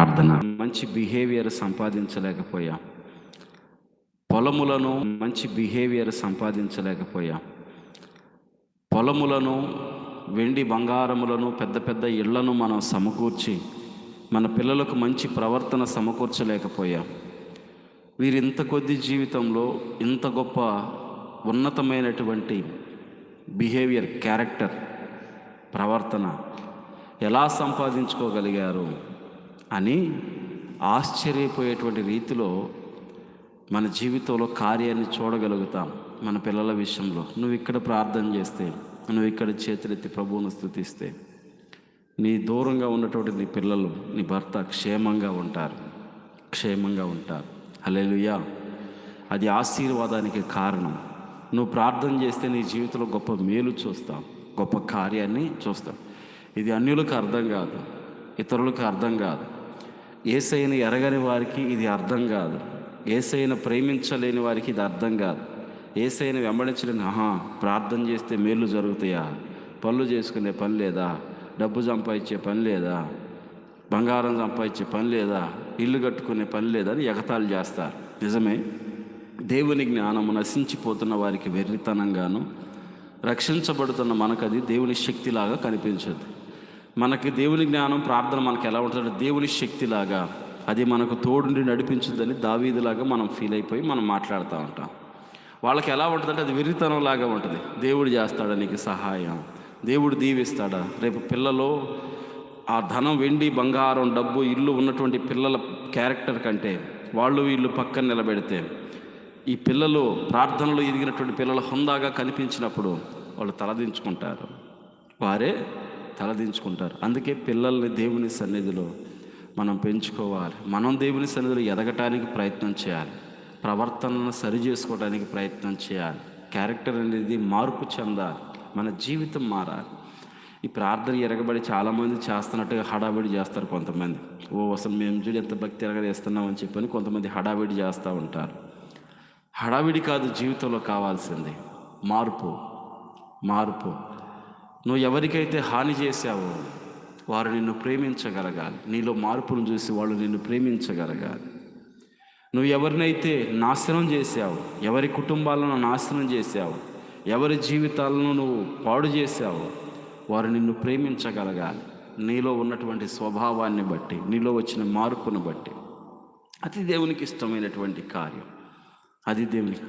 ప్రార్థన. మంచి బిహేవియర్ సంపాదించలేకపోయాం. పొలములను మంచి బిహేవియర్ సంపాదించలేకపోయాం. పొలములను వెండి బంగారములను పెద్ద పెద్ద ఇళ్ళను మనం సమకూర్చి మన పిల్లలకు మంచి ప్రవర్తన సమకూర్చలేకపోయాం. వీరింత ఇంత కొద్ది జీవితంలో ఇంత గొప్ప ఉన్నతమైనటువంటి బిహేవియర్ క్యారెక్టర్ ప్రవర్తన ఎలా సంపాదించుకోగలిగారు? అని ఆశ్చర్యపోయేటువంటి రీతిలో మన జీవితంలో కార్యాన్ని చూడగలుగుతాం మన పిల్లల విషయంలో. నువ్వు ఇక్కడ ప్రార్థన చేస్తే నువ్వు ఇక్కడ చేతులెత్తి ప్రభువును స్థుతిస్తే నీ దూరంగా ఉన్నటువంటి నీ పిల్లలు నీ భర్త క్షేమంగా ఉంటారు. క్షేమంగా ఉంటారు. హల్లెలూయా. అది ఆశీర్వాదానికి కారణం. నువ్వు ప్రార్థన చేస్తే నీ జీవితంలో గొప్ప మేలు చూస్తావు గొప్ప కార్యాన్ని చూస్తావు ఇది అన్యులకు అర్థం కాదు ఇతరులకు అర్థం కాదు. ఏసైని ఎరగని వారికి ఇది అర్థం కాదు. ఏసైన ప్రేమించలేని వారికి ఇది అర్థం కాదు. ఏసైన వెంబడించలేని ఆహా ప్రార్థన చేస్తే మేలు జరుగుతాయా? పనులు చేసుకునే పని లేదా? డబ్బు సంపాదించే పని లేదా? బంగారం సంపాదించే పని లేదా? ఇల్లు కట్టుకునే పని లేదా అని ఎగతాళి చేస్తారు. నిజమే? దేవుని జ్ఞానము నశించిపోతున్న వారికి వెర్రితనంగాను రక్షించబడుతున్న మనకది అది దేవుని శక్తిలాగా కనిపించదు. మనకి దేవుని జ్ఞానం ప్రార్థన మనకి ఎలా ఉంటుందంటే దేవుని శక్తిలాగా. అది మనకు తోడుండి నడిపించుద్దని దావీదిలాగా మనం ఫీల్ అయిపోయి మనం మాట్లాడుతూ ఉంటాం. వాళ్ళకి ఎలా ఉంటుందంటే అది వెర్రితనంలాగా ఉంటుంది. దేవుడు చేస్తాడా నీకు సహాయం? దేవుడు దీవిస్తాడా? రేపు పిల్లలు ఆ ధనం వెండి బంగారం డబ్బు ఇల్లు ఉన్నటువంటి పిల్లల క్యారెక్టర్ కంటే వాళ్ళు వీళ్ళు పక్కన నిలబెడితే ఈ పిల్లలు ప్రార్థనలో ఎదిగినటువంటి పిల్లలు హుందాగా కనిపించినప్పుడు వాళ్ళు తలదించుకుంటారు. వారే తలదించుకుంటారు. అందుకే పిల్లల్ని దేవుని సన్నిధిలో మనం పెంచుకోవాలి. మనం దేవుని సన్నిధిలో ఎదగటానికి ప్రయత్నం చేయాలి. ప్రవర్తనను సరి చేసుకోవడానికి ప్రయత్నం చేయాలి. క్యారెక్టర్ అనేది మార్పు చెందాలి. మన జీవితం మారాలి. ఈ ప్రార్థన ఎరగబడి చాలామంది చేస్తున్నట్టుగా హడావిడి చేస్తారు కొంతమంది. ఓ అసలు మేము చూడు ఎంత భక్తి ఎరగదేస్తున్నామని చెప్పని కొంతమంది హడావిడి చేస్తూ ఉంటారు. హడావిడి కాదు జీవితంలో కావాల్సింది. మార్పు. మార్పు. నువ్వు ఎవరికైతే హాని చేశావో వారు నిన్ను ప్రేమించగలగాలి. నీలో మార్పును చూసి వాళ్ళు నిన్ను ప్రేమించగలగాలి. నువ్వు ఎవరినైతే నాశనం చేశావు ఎవరి కుటుంబాలను నాశనం చేశావు ఎవరి జీవితాలను నువ్వు పాడు చేశావు వారు నిన్ను ప్రేమించగలగాలి. నీలో ఉన్నటువంటి స్వభావాన్ని బట్టి నీలో వచ్చిన మార్పును బట్టి. అది దేవునికి ఇష్టమైనటువంటి కార్యం. అది దేవునికి.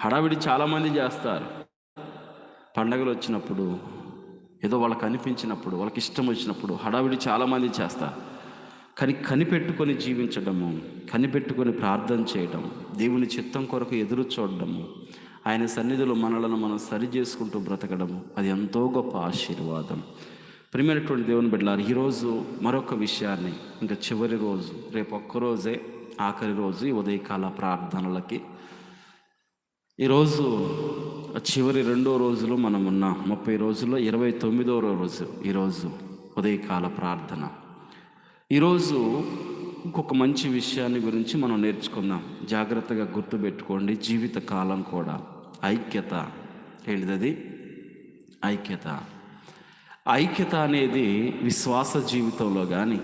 హడావిడి చాలామంది చేస్తారు. పండగలు వచ్చినప్పుడు ఏదో వాళ్ళకి అనిపించినప్పుడు వాళ్ళకి ఇష్టం వచ్చినప్పుడు హడావిడి చాలామంది చేస్తారు కానీ కనిపెట్టుకొని జీవించడము కనిపెట్టుకొని ప్రార్థన చేయడం దేవుని చిత్తం కొరకు ఎదురు చూడడము ఆయన సన్నిధిలో మనలను మనం సరి చేసుకుంటూ బ్రతకడము అది ఎంతో గొప్ప ఆశీర్వాదం. ప్రియమైనటువంటి దేవుని బిడ్డలారు ఈరోజు మరొక విషయాన్ని ఇంకా చివరి రోజు రేపు ఒక్కరోజే ఆఖరి రోజు ఈ ఉదయకాల ప్రార్థనలకి ఈరోజు చివరి రెండో రోజులో మనం ఉన్న. ముప్పై రోజుల్లో ఇరవై తొమ్మిదో రోజు ఈరోజు ఉదయకాల ప్రార్థన. ఈరోజు ఇంకొక మంచి విషయాన్ని గురించి మనం నేర్చుకుందాం. జాగ్రత్తగా గుర్తుపెట్టుకోండి జీవిత కాలం కూడా. ఐక్యత. ఏంటిది ఐక్యత. ఐక్యత అనేది విశ్వాస జీవితంలో కానీ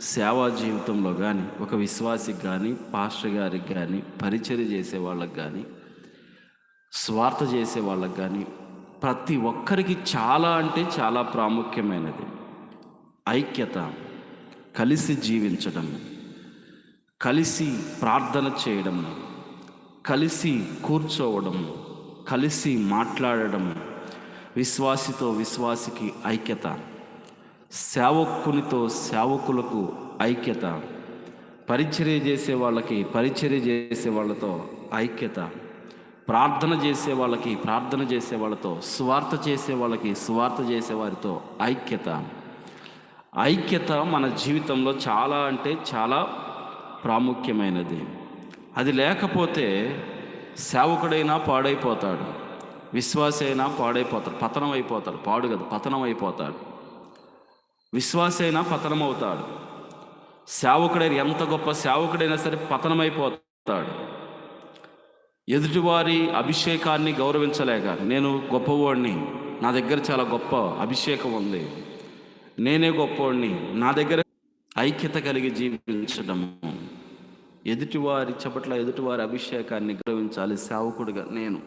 సేవా జీవితంలో కానీ ఒక విశ్వాసికి కానీ పాస్టర్ గారికి కానీ పరిచయం చేసే వాళ్ళకి కానీ స్వార్థ చేసే వాళ్ళకి కానీ ప్రతి ఒక్కరికి చాలా అంటే చాలా ప్రాముఖ్యమైనది. ఐక్యత కలిసి జీవించడం కలిసి ప్రార్థన చేయడం కలిసి కూర్చోవడం కలిసి మాట్లాడడం విశ్వాసితో విశ్వాసికి ఐక్యత సేవకునితో సేవకులకు ఐక్యత పరిచర్య చేసే వాళ్ళకి పరిచర్య చేసే వాళ్ళతో ఐక్యత. ప్రార్థన చేసే వాళ్ళకి ప్రార్థన చేసే వాళ్ళతో స్వార్థ చేసే వాళ్ళకి స్వార్థ చేసే వారితో ఐక్యత. ఐక్యత మన జీవితంలో చాలా అంటే చాలా ప్రాముఖ్యమైనది. అది లేకపోతే సేవకుడైనా పాడైపోతాడు. విశ్వాస అయినా పాడైపోతాడు. పతనం అయిపోతాడు. పాడు కదా పతనం అయిపోతాడు. విశ్వాస అయినా పతనం అవుతాడు. సేవకుడైన ఎంత గొప్ప సేవకుడైనా సరే పతనమైపోతాడు. ఎదుటివారి అభిషేకాన్ని గౌరవించలేక నేను గొప్పవాడిని. నా దగ్గర చాలా గొప్ప అభిషేకం ఉంది. నేనే గొప్పవాడిని. నా దగ్గర ఐక్యత కలిగి జీవించడము ఎదుటివారి చపట్ల ఎదుటివారి అభిషేకాన్ని గౌరవించాలి సేవకుడిగా నేను.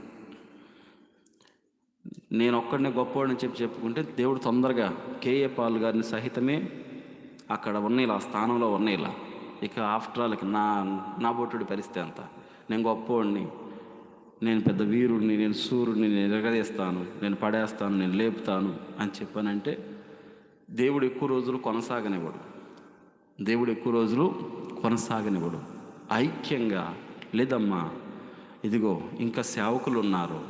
నేను ఒక్కడినే గొప్పవాడిని చెప్పి చెప్పుకుంటే దేవుడు తొందరగా కేఏ పాల్ గారిని సహితమే అక్కడ ఉన్న ఇలా ఆ స్థానంలో ఉన్న ఇలా ఇక ఆఫ్టర్ ఆల్ నా నా బొట్టుడి పరిస్థితి అంత. నేను గొప్పవాడిని. నేను పెద్ద వీరుడిని నేను సూర్యుడిని నేను ఎగరేస్తాను నేను పడేస్తాను నేను లేపుతాను అని చెప్పానంటే దేవుడు ఎక్కువ రోజులు కొనసాగనివ్వడు. దేవుడు ఎక్కువ రోజులు కొనసాగనివ్వడు. ఐక్యంగా లేదమ్మా ఇదిగో ఇంకా సేవకులు ఉన్నారు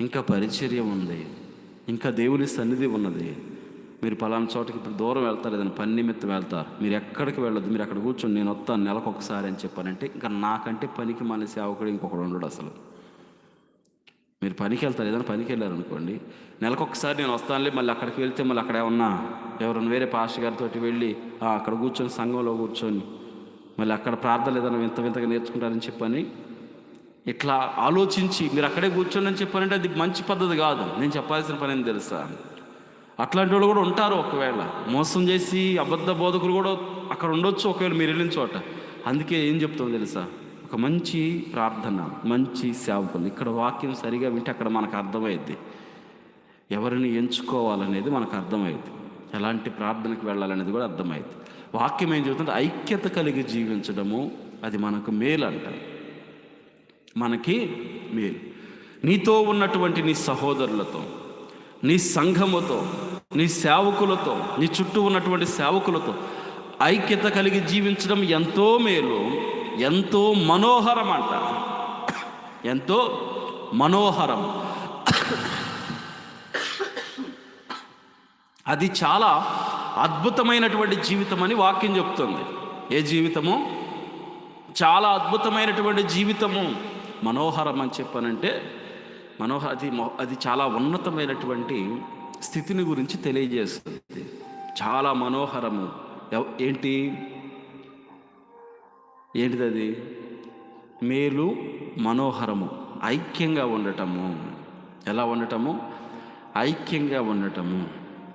ఇంకా పరిచర్య ఉంది ఇంకా దేవుని సన్నిధి ఉన్నది. మీరు పలానా చోటకి ఇప్పుడు దూరం వెళ్తారు ఏదైనా పని నిమిత్తం వెళ్తారు మీరు ఎక్కడికి వెళ్ళొద్దు మీరు అక్కడ కూర్చొని నేను వస్తాను నెలకు ఒకసారి అని చెప్పానంటే ఇంకా నాకంటే పనికి మన సేవకుడు ఇంకొకడు ఉండడు అసలు. మీరు పనికి వెళ్తారు ఏదైనా పనికి వెళ్ళారు అనుకోండి నెలకు ఒకసారి నేను వస్తానులే మళ్ళీ అక్కడికి వెళ్తే మళ్ళీ అక్కడ ఏమన్నా ఎవరైనా వేరే పాస్టర్ గారితో వెళ్ళి అక్కడ కూర్చొని సంఘంలో కూర్చొని మళ్ళీ అక్కడ ప్రార్థనలు ఏదైనా వింత వింతగా నేర్చుకుంటారని చెప్పని ఇట్లా ఆలోచించి మీరు అక్కడే కూర్చొని అని చెప్పారంటే అది మంచి పద్ధతి కాదు. నేను చెప్పాల్సిన పని ఏం తెలుసా? అట్లాంటి వాళ్ళు కూడా ఉంటారు ఒకవేళ. మోసం చేసి అబద్ధ బోధకులు కూడా అక్కడ ఉండొచ్చు ఒకవేళ మీరు వెళ్ళిన చోట. అందుకే ఏం చెప్తాం తెలుసా? ఒక మంచి ప్రార్థన మంచి సేవకులు ఇక్కడ వాక్యం సరిగా వింటే అక్కడ మనకు అర్థమైద్ది. ఎవరిని ఎంచుకోవాలనేది మనకు అర్థమైద్ది. ఎలాంటి ప్రార్థనకు వెళ్ళాలనేది కూడా అర్థమైంది వాక్యం ఏం చెబుతుంటే ఐక్యత కలిగి జీవించడము అది మనకు మేలు అంట. మనకి మేలు. నీతో ఉన్నటువంటి నీ సహోదరులతో నీ సంఘముతో నీ సేవకులతో నీ చుట్టూ ఉన్నటువంటి సేవకులతో ఐక్యత కలిగి జీవించడం ఎంతో మేలు. ఎంతో మనోహరం అంట. ఎంతో మనోహరం. అది చాలా అద్భుతమైనటువంటి జీవితం అని వాక్యం చెప్తుంది. ఏ జీవితము? చాలా అద్భుతమైనటువంటి జీవితము. మనోహరం అని చెప్పానంటే మనోహర అది అది చాలా ఉన్నతమైనటువంటి స్థితిని గురించి తెలియజేస్తుంది. చాలా మనోహరము. ఎవ్- ఏంటి? ఏంటిది అది మేలు మనోహరము ఐక్యంగా ఉండటము. ఎలా ఉండటము? ఐక్యంగా ఉండటము.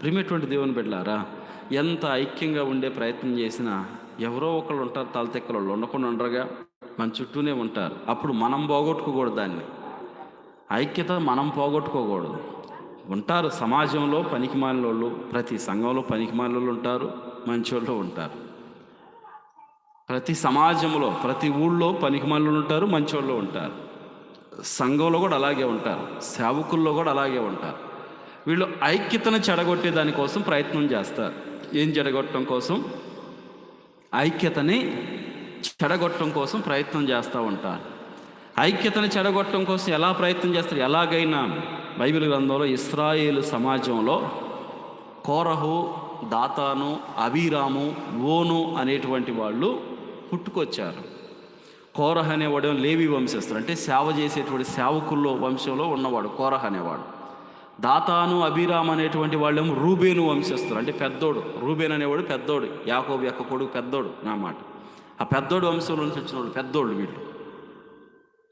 ప్రిమేటువంటి దేవుని బిడ్డలారా ఎంత ఐక్యంగా ఉండే ప్రయత్నం చేసినా ఎవరో ఒకళ్ళు ఉంటారు తలతెక్కలు వాళ్ళు ఉండకుండా ఉండరుగా మన చుట్టూనే ఉంటారు. అప్పుడు మనం పోగొట్టుకోకూడదు దాన్ని. ఐక్యత మనం పోగొట్టుకోకూడదు. ఉంటారు సమాజంలో పనికిమాలిన వాళ్ళు ప్రతి సంఘంలో పనికిమాలిన వాళ్ళు ఉంటారు మంచి వాళ్ళు ఉంటారు. ప్రతి సమాజంలో ప్రతి ఊళ్ళో పనికిమాలిన ఉంటారు మంచోళ్ళు ఉంటారు. సంఘంలో కూడా అలాగే ఉంటారు. సేవకుల్లో కూడా అలాగే ఉంటారు. వీళ్ళు ఐక్యతను చెడగొట్టే దానికోసం ప్రయత్నం చేస్తారు. ఏం చెడగొట్టడం కోసం? ఐక్యతని చెడగొట్టడం కోసం ప్రయత్నం చేస్తూ ఉంటారు. ఐక్యతను చెడగొట్టడం కోసం ఎలా ప్రయత్నం చేస్తారు? ఎలాగైనా బైబిల్ గ్రంథంలో ఇస్రాయేల్ సమాజంలో కోరహు దాతాను అబీరాము ఓను అనేటువంటి వాళ్ళు పుట్టుకొచ్చారు. కోరహ అనేవాడు లేవి వంశస్థుడు. అంటే సేవ చేసేటువంటి సేవకుల్లో వంశంలో ఉన్నవాడు కోరహ అనేవాడు. దాతాను అభిరామ్ అనేటువంటి వాళ్ళేమో రూబేను వంశస్థులు అంటే పెద్దోడు. రూబేన్ అనేవాడు పెద్దోడు. యాకోబు యొక్క కొడుకు పెద్దోడు నా మాట. ఆ పెద్దోడు వంశంలో నుంచి వచ్చిన వాళ్ళు పెద్దోళ్ళు వీళ్ళు.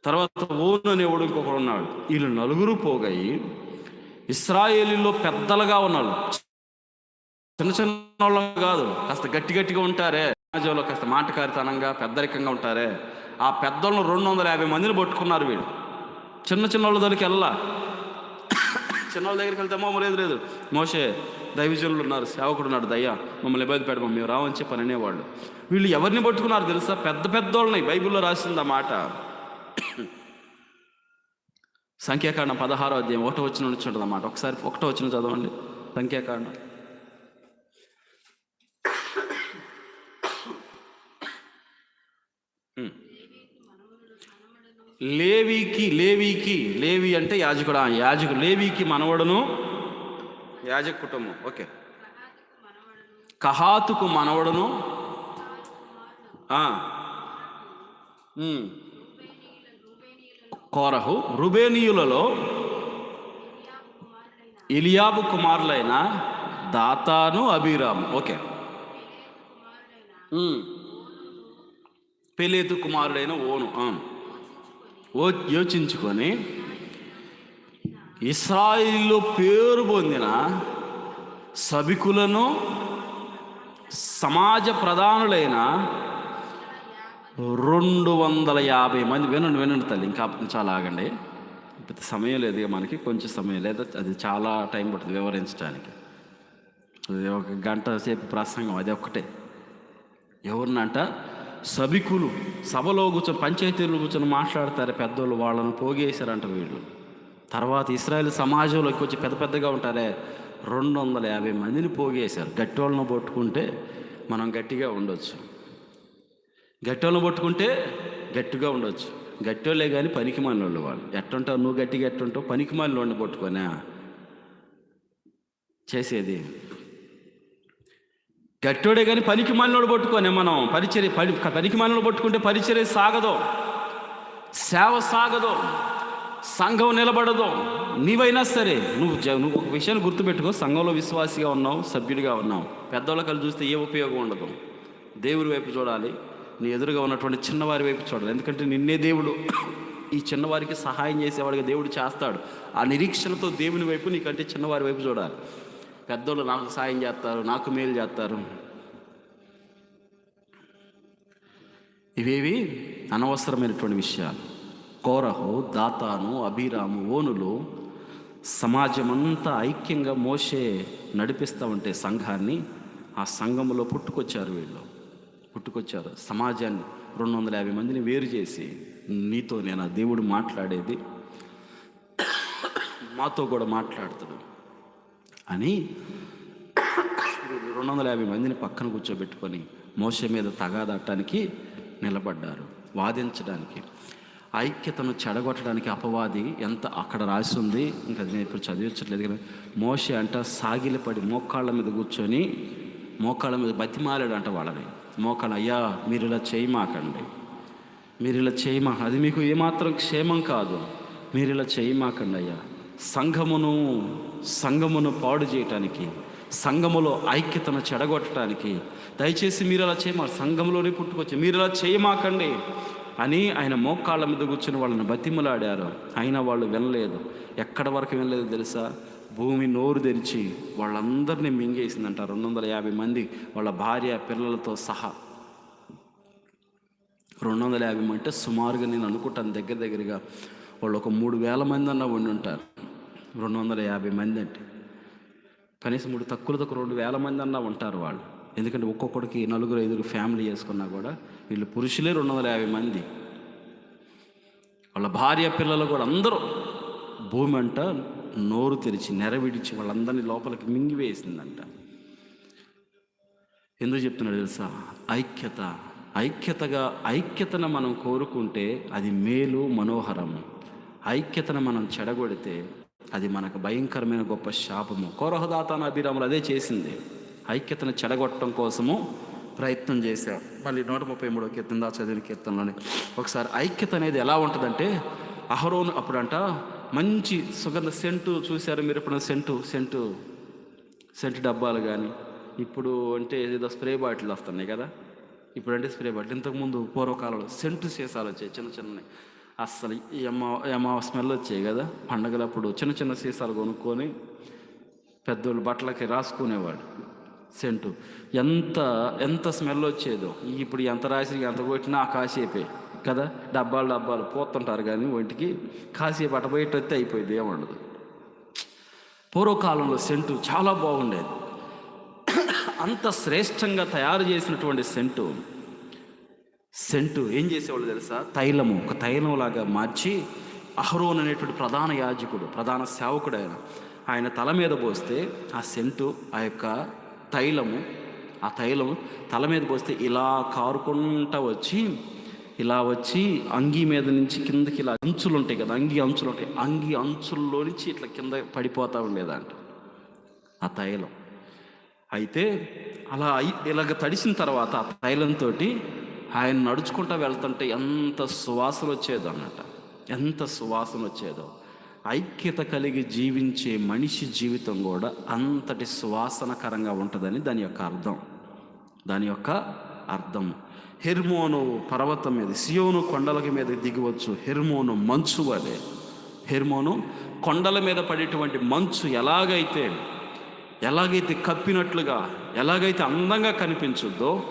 తర్వాత ఓన్ అనేవాడు ఇంకొకడు ఉన్నాడు. వీళ్ళు నలుగురు పోగాయి ఇస్రాయేలీలో పెద్దలుగా ఉన్నాడు చిన్న చిన్న వాళ్ళం కాదు. కాస్త గట్టి గట్టిగా ఉంటారే. సమాజంలో కాస్త మాటకారితనంగా పెద్దరికంగా ఉంటారే. ఆ పెద్దలను రెండు వందల యాభై మందిని పట్టుకున్నారు వీళ్ళు. చిన్న చిన్న వాళ్ళ దగ్గరికి వెళ్ళా చిన్న వాళ్ళ దగ్గరికి వెళ్తే మమ్మల్ని లేదు లేదు. మోసే దైవజనులు ఉన్నారు సేవకుడు ఉన్నాడు దయ్యా. మమ్మల్ని ఇబ్బంది పెట్టమా మేము రావని చెప్పని అనేవాళ్ళు. వీళ్ళు ఎవరిని పట్టుకున్నారు తెలుసా? పెద్ద పెద్దోళ్ళని బైబిల్లో రాసింది ఆ మాట. సంఖ్యాకాండం పదహారో అధ్యాయం ఒకటో వచ్చిన నుంచి ఉంటుంది అన్నమాట ఒకసారి ఒకటో వచ్చిన చదవండి. సంఖ్యాకాండం. లేవీకి లేవీకి లేవి అంటే యాజకుడు? యాజకు లేవీకి మనవడును? యాజక కుటుంబం ఓకే. కహాతుకు మనవడును? కోరహు రుబేనీయులలో ఇలియాబు కుమారులైన దాతాను అభిరాము ఓకే. పెలేతు కుమారుడైన ఓను ఆ. ఓ యోచించుకొని ఇస్రాయిల్లో పేరు పొందిన సభికులను సమాజ ప్రధానులైన రెండు వందల యాభై మంది వినండి వినండి తల్లి ఇంకా చాలా ఆగండి. పెద్ద సమయం లేదు మనకి కొంచెం సమయం లేదు అది చాలా టైం పడుతుంది వివరించడానికి. అది ఒక గంట సేపు ప్రసంగం అది ఒక్కటే. ఎవరినంట? సభికులు సభలో కూర్చొని పంచాయతీలు కూర్చొని మాట్లాడతారు పెద్దోళ్ళు వాళ్ళను పోగేశారంట వీళ్ళు. తర్వాత ఇస్రాయల్ సమాజంలోకి వచ్చి పెద్ద పెద్దగా ఉంటారే రెండు వందల యాభై మందిని పోగేశారు. గట్టోళ్ళను పట్టుకుంటే మనం గట్టిగా ఉండొచ్చు. గట్టోళ్ళను పట్టుకుంటే గట్టిగా ఉండొచ్చు. గట్టోళ్ళే కానీ పనికి మనోళ్ళు వాళ్ళు. ఎట్టుంటావు? నువ్వు గట్టిగా ఎట్టుంటావు? పనికి మాలినోడిని పట్టుకోనా చేసేది గట్టోడే కానీ పనికి మాలినోడు పట్టుకోనే మనం పరిచర్య పని పనికి మాలినోడు పట్టుకుంటే పరిచర్య సాగదు. సేవ సాగదు. సంఘం నిలబడదు. నీవైనా సరే నువ్వు జ- నువ్వు ఒక విషయాన్ని గుర్తుపెట్టుకో. సంఘంలో విశ్వాసిగా ఉన్నావు సభ్యుడిగా ఉన్నావు. పెద్దవాళ్ళ కలిసి చూస్తే ఏ ఉపయోగం ఉండదు. దేవుడి వైపు చూడాలి. నీ ఎదురుగా ఉన్నటువంటి చిన్నవారి వైపు చూడాలి. ఎందుకంటే నిన్నే దేవుడు ఈ చిన్నవారికి సహాయం చేసేవాడిగా దేవుడు చేస్తాడు. ఆ నిరీక్షణతో దేవుని వైపు నీకంటే చిన్నవారి వైపు చూడాలి. పెద్దోళ్ళు నాకు సాయం చేస్తారు నాకు మేలు చేస్తారు. ఇవేవి అనవసరమైనటువంటి విషయాలు. కోరహు దాతాను అభిరాము ఓనులు సమాజమంతా ఐక్యంగా మోసే నడిపిస్తూ ఉంటే సంఘాన్ని ఆ సంఘములో పుట్టుకొచ్చారు వీళ్ళు. పుట్టుకొచ్చారు. సమాజాన్ని రెండు వందల యాభై మందిని వేరు చేసి నీతో నేను ఆ దేవుడు మాట్లాడేది. మాతో కూడా మాట్లాడుతాడు అని రెండు వందల యాభై మందిని పక్కన కూర్చోబెట్టుకొని మోస మీద తగాదట్టడానికి నిలబడ్డారు వాదించడానికి. ఐక్యతను చెడగొట్టడానికి అపవాది ఎంత అక్కడ రాసి ఉంది ఇంకా అది నేను ఇప్పుడు చదివించట్లేదు కానీ మోస అంట సాగిలపడి మోకాళ్ళ మీద కూర్చొని మోకాళ్ళ మీద బతిమాలాడు అంట వాళ్ళని. మోకాళ్ళ అయ్యా మీరు ఇలా చేయమాకండి. మీరు ఇలా చేయమా అది మీకు ఏమాత్రం క్షేమం కాదు. మీరు ఇలా చేయమాకండి అయ్యా. సంఘమును సంఘమును పాడు చేయటానికి సంఘములో ఐక్యతను చెడగొట్టడానికి దయచేసి మీరు అలా చేయమా సంఘంలోనే పుట్టుకొచ్చి మీరు అలా చేయమాకండి అని ఆయన మోకాళ్ళ మీద కూర్చుని వాళ్ళని బతిమలాడారు. అయినా వాళ్ళు వినలేదు. ఎక్కడ వరకు వినలేదు తెలుసా? భూమి నోరు తెరిచి వాళ్ళందరినీ మింగేసిందంట. రెండు వందల యాభై మంది వాళ్ళ భార్య పిల్లలతో సహా. రెండు వందల యాభై మంటే అంటే సుమారుగా నేను అనుకుంటాను దగ్గర దగ్గరగా వాళ్ళు ఒక మూడు వేల మంది అన్న ఉండి ఉంటారు. రెండు వందల యాభై మంది అంటే. కనీసం మూడు తక్కువ తక్కువ రెండు వేల మంది అన్నా ఉంటారు వాళ్ళు. ఎందుకంటే ఒక్కొక్కడికి నలుగురు ఐదుగురు ఫ్యామిలీ చేసుకున్నా కూడా వీళ్ళు పురుషులే రెండు వందల యాభై మంది. వాళ్ళ భార్య పిల్లలు కూడా అందరూ భూమి అంట నోరు తెరిచి నెరవిడిచి వాళ్ళందరినీ లోపలికి మింగివేసిందంట ఎందుకు చెప్తున్నాడు తెలుసా? ఐక్యత. ఐక్యతగా ఐక్యతను మనం కోరుకుంటే అది మేలు మనోహరము. ఐక్యతను మనం చెడగొడితే అది మనకు భయంకరమైన గొప్ప శాపము. కోరహదాతన అభిరాములు అదే చేసింది. ఐక్యతను చెడగొట్టడం కోసము ప్రయత్నం చేశారు. మళ్ళీ నూట ముప్పై మూడో కీర్తన దా చదివిన కీర్తనలోనే ఒకసారి ఐక్యత అనేది ఎలా ఉంటుందంటే అహరోను అప్పుడంట మంచి సుగంధ సెంటు చూశారు మీరు ఇప్పుడు సెంటు సెంటు సెంట్ డబ్బాలు కానీ ఇప్పుడు అంటే ఏదో స్ప్రే బాటిల్ వస్తున్నాయి కదా. ఇప్పుడంటే స్ప్రే బాటిల్. ఇంతకుముందు పూర్వకాలంలో సెంటు సీసాలు వచ్చాయి చిన్న చిన్నవి. అస్సలు ఈ అమ్మ అమ్మ స్మెల్ వచ్చాయి కదా. పండగలప్పుడు చిన్న చిన్న సీసాలు కొనుక్కొని పెద్దోళ్ళు బట్టలకి రాసుకునేవాడు సెంటు. ఎంత ఎంత స్మెల్ వచ్చేదో. ఇప్పుడు ఎంత రాసి ఎంత కొట్టినా ఆ కాసేపే కదా. డబ్బాలు డబ్బాలు పోతుంటారు కానీ ఒంటికి కాసేపు అట పోయేటైతే అయిపోయింది ఏమండదు పూర్వకాలంలో సెంటు చాలా బాగుండేది. అంత శ్రేష్టంగా తయారు చేసినటువంటి సెంటు. సెంటు ఏం చేసేవాళ్ళు తెలుసా? తైలము ఒక తైలం లాగా మార్చి అహరోన్ అనేటువంటి ప్రధాన యాజకుడు ప్రధాన సేవకుడు ఆయన. ఆయన తల మీద పోస్తే ఆ సెంటు ఆ యొక్క తైలము ఆ తైలము తల మీద పోస్తే ఇలా కారుకుంటా వచ్చి ఇలా వచ్చి అంగి మీద నుంచి కిందకి ఇలా అంచులు ఉంటాయి కదా అంగి అంచులు ఉంటాయి అంగి అంచుల్లో నుంచి ఇట్లా కింద పడిపోతూ ఉండేదంట ఆ తైలం. అయితే అలా ఇలాగ తడిసిన తర్వాత ఆ తైలంతో ఆయన నడుచుకుంటా వెళ్తుంటే ఎంత సువాసన వచ్చేదో అన్నట ఎంత సువాసన వచ్చేదో. ఐక్యత కలిగి జీవించే మనిషి జీవితం కూడా అంతటి సువాసనకరంగా ఉంటుందని దాని యొక్క అర్థం. దాని యొక్క అర్థం. హెర్మోను పర్వతం మీద సియోను కొండల మీద దిగవచ్చు హెర్మోను మంచు వలె హెర్మోను కొండల మీద పడేటువంటి మంచు ఎలాగైతే ఎలాగైతే కప్పినట్లుగా ఎలాగైతే అందంగా కనిపించుద్దో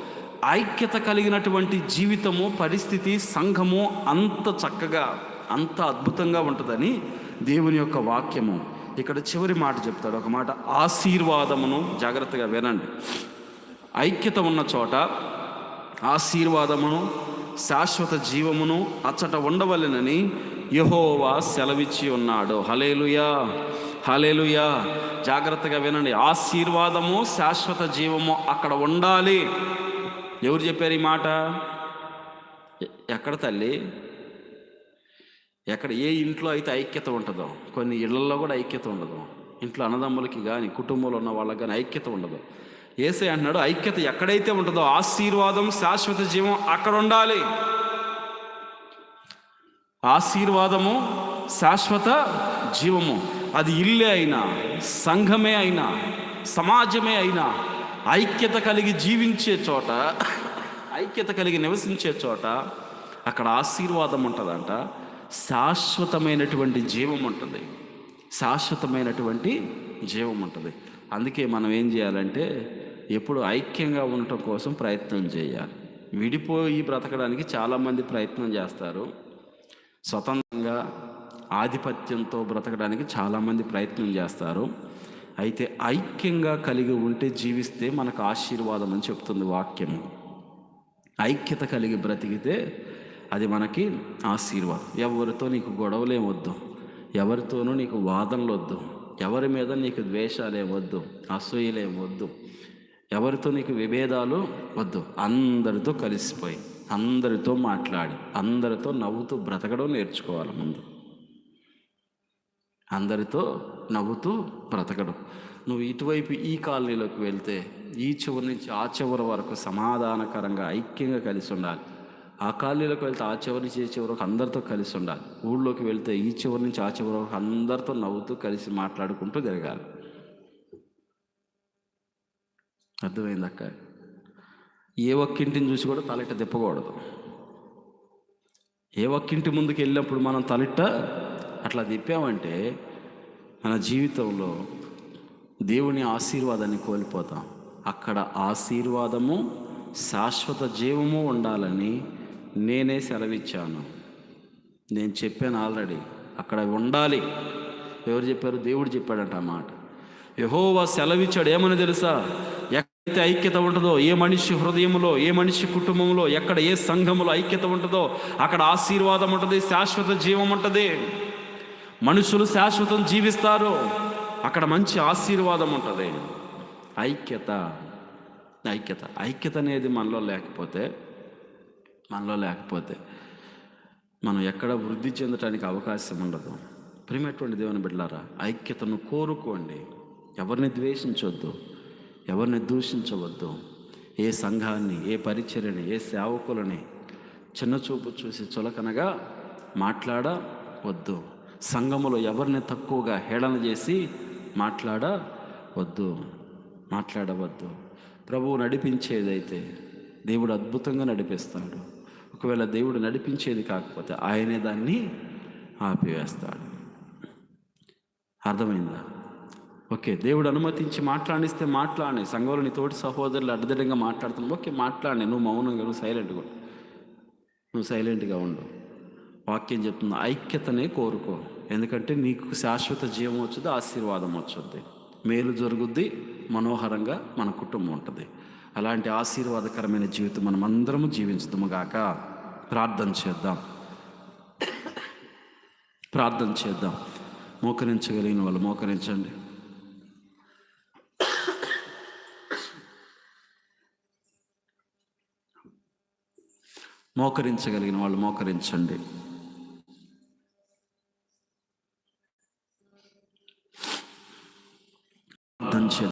ఐక్యత కలిగినటువంటి జీవితము పరిస్థితి సంఘము అంత చక్కగా అంత అద్భుతంగా ఉంటుందని దేవుని యొక్క వాక్యము. ఇక్కడ చివరి మాట చెప్తాడు. ఒక మాట ఆశీర్వాదమును జాగ్రత్తగా వినండి. ఐక్యత ఉన్న చోట ఆశీర్వాదమును శాశ్వత జీవమును అచ్చట ఉండవలెనని యహోవా సెలవిచ్చి ఉన్నాడు. హలేలుయా హలేలుయా జాగ్రత్తగా వినండి. ఆశీర్వాదము శాశ్వత జీవము అక్కడ ఉండాలి. ఎవరు చెప్పారు ఈ మాట? ఎక్కడ తల్లి? ఎక్కడ ఏ ఇంట్లో అయితే ఐక్యత ఉంటుందో కొన్ని ఇళ్ళలో కూడా ఐక్యత ఉండదు. ఇంట్లో అన్నదమ్ములకి కానీ కుటుంబంలో ఉన్న వాళ్ళకి కానీ ఐక్యత ఉండదు. ఏసై అంటున్నాడు ఐక్యత ఎక్కడైతే ఉంటుందో ఆశీర్వాదం శాశ్వత జీవం అక్కడ ఉండాలి. ఆశీర్వాదము శాశ్వత జీవము. అది ఇల్లే అయినా సంఘమే అయినా సమాజమే అయినా ఐక్యత కలిగి జీవించే చోట ఐక్యత కలిగి నివసించే చోట అక్కడ ఆశీర్వాదం ఉంటుందంట. శాశ్వతమైనటువంటి జీవం ఉంటుంది. శాశ్వతమైనటువంటి జీవం ఉంటుంది. అందుకే మనం ఏం చేయాలంటే ఎప్పుడు ఐక్యంగా ఉండటం కోసం ప్రయత్నం చేయాలి. విడిపోయి బ్రతకడానికి చాలామంది ప్రయత్నం చేస్తారు. స్వతంత్రంగా ఆధిపత్యంతో బ్రతకడానికి చాలామంది ప్రయత్నం చేస్తారు. అయితే ఐక్యంగా కలిగి ఉంటే జీవిస్తే మనకు ఆశీర్వాదం అని చెప్తుంది వాక్యము ఐక్యత కలిగి బ్రతికితే అది మనకి ఆశీర్వాదం. ఎవరితో నీకు గొడవలేం వద్దు ఎవరితోనూ నీకు వాదనలు వద్దు ఎవరి మీద నీకు ద్వేషాలేమొద్దు. వద్దు అసూయలేం వద్దు ఎవరితో నీకు విభేదాలు వద్దు. అందరితో కలిసిపోయి అందరితో మాట్లాడి అందరితో నవ్వుతూ బ్రతకడం నేర్చుకోవాలి ముందు. అందరితో నవ్వుతూ బ్రతకడం. నువ్వు ఇటువైపు ఈ కాలనీలోకి వెళ్తే ఈ చివరి నుంచి ఆ చివరి వరకు సమాధానకరంగా ఐక్యంగా కలిసి ఉండాలి. ఆ కాలనీలోకి వెళ్తే ఆ చివరి నుంచి ఈ చివరి వరకు అందరితో కలిసి ఉండాలి. ఊళ్ళోకి వెళ్తే ఈ చివరి నుంచి ఆ చివరి వరకు అందరితో నవ్వుతూ కలిసి మాట్లాడుకుంటూ తిరగాలి. అర్థమైంది అక్క? ఏ ఒక్కింటిని చూసి కూడా తలెట్ట తిప్పకూడదు. ఏ ఒక్కింటి ముందుకు వెళ్ళినప్పుడు మనం తలెట్ట అట్లా తిప్పామంటే మన జీవితంలో దేవుని ఆశీర్వాదాన్ని కోల్పోతాం. అక్కడ ఆశీర్వాదము శాశ్వత జీవము ఉండాలని నేనే సెలవిచ్చాను. నేను చెప్పాను ఆల్రెడీ అక్కడ ఉండాలి. ఎవరు చెప్పారు? దేవుడు చెప్పాడంట ఆ మాట. యహోవా సెలవిచ్చాడు ఏమని తెలుసా? ఎక్కడైతే ఐక్యత ఉంటుందో ఏ మనిషి హృదయంలో ఏ మనిషి కుటుంబంలో ఎక్కడ ఏ సంఘములో ఐక్యత ఉంటుందో అక్కడ ఆశీర్వాదం ఉంటుంది శాశ్వత జీవం ఉంటుంది. మనుషులు శాశ్వతం జీవిస్తారు. అక్కడ మంచి ఆశీర్వాదం ఉంటుంది. ఐక్యత ఐక్యత ఐక్యత అనేది మనలో లేకపోతే మనలో లేకపోతే మనం ఎక్కడ వృద్ధి చెందడానికి అవకాశం ఉండదు. ప్రియమైనటువంటి దేవుని బిడ్డలారా ఐక్యతను కోరుకోండి. ఎవరిని ద్వేషించవద్దు ఎవరిని దూషించవద్దు. ఏ సంఘాన్ని ఏ పరిచర్యని ఏ సేవకులని చిన్న చూపు చూసి చులకనగా మాట్లాడవద్దు. సంఘములో ఎవరిని తక్కువగా హేళన చేసి మాట్లాడవద్దు మాట్లాడవద్దు. ప్రభువు నడిపించేదైతే దేవుడు అద్భుతంగా నడిపిస్తాడు. ఒకవేళ దేవుడు నడిపించేది కాకపోతే ఆయనే దాన్ని ఆపివేస్తాడు. అర్థమైందా? ఓకే దేవుడు అనుమతించి మాట్లాడిస్తే మాట్లాడి సంఘంలో నీ తోటి సహోదరులు అడ్డదిడ్డంగా మాట్లాడుతున్నావు ఓకే మాట్లాడి నువ్వు మౌనంగా నువ్వు సైలెంట్గా నువ్వు సైలెంట్గా ఉండు. వాక్యం చెప్తుంది ఐక్యతనే కోరుకో. ఎందుకంటే నీకు శాశ్వత జీవం వచ్చుద్ది ఆశీర్వాదం వచ్చుద్ది. మేలు జరుగుద్ది మనోహరంగా మన కుటుంబం ఉంటుంది. అలాంటి ఆశీర్వాదకరమైన జీవితం మనం అందరము జీవించుదాము గాక. ప్రార్థన చేద్దాం. ప్రార్థన చేద్దాం. మోకరించగలిగిన వాళ్ళు మోకరించండి. మోకరించగలిగిన వాళ్ళు మోకరించండి.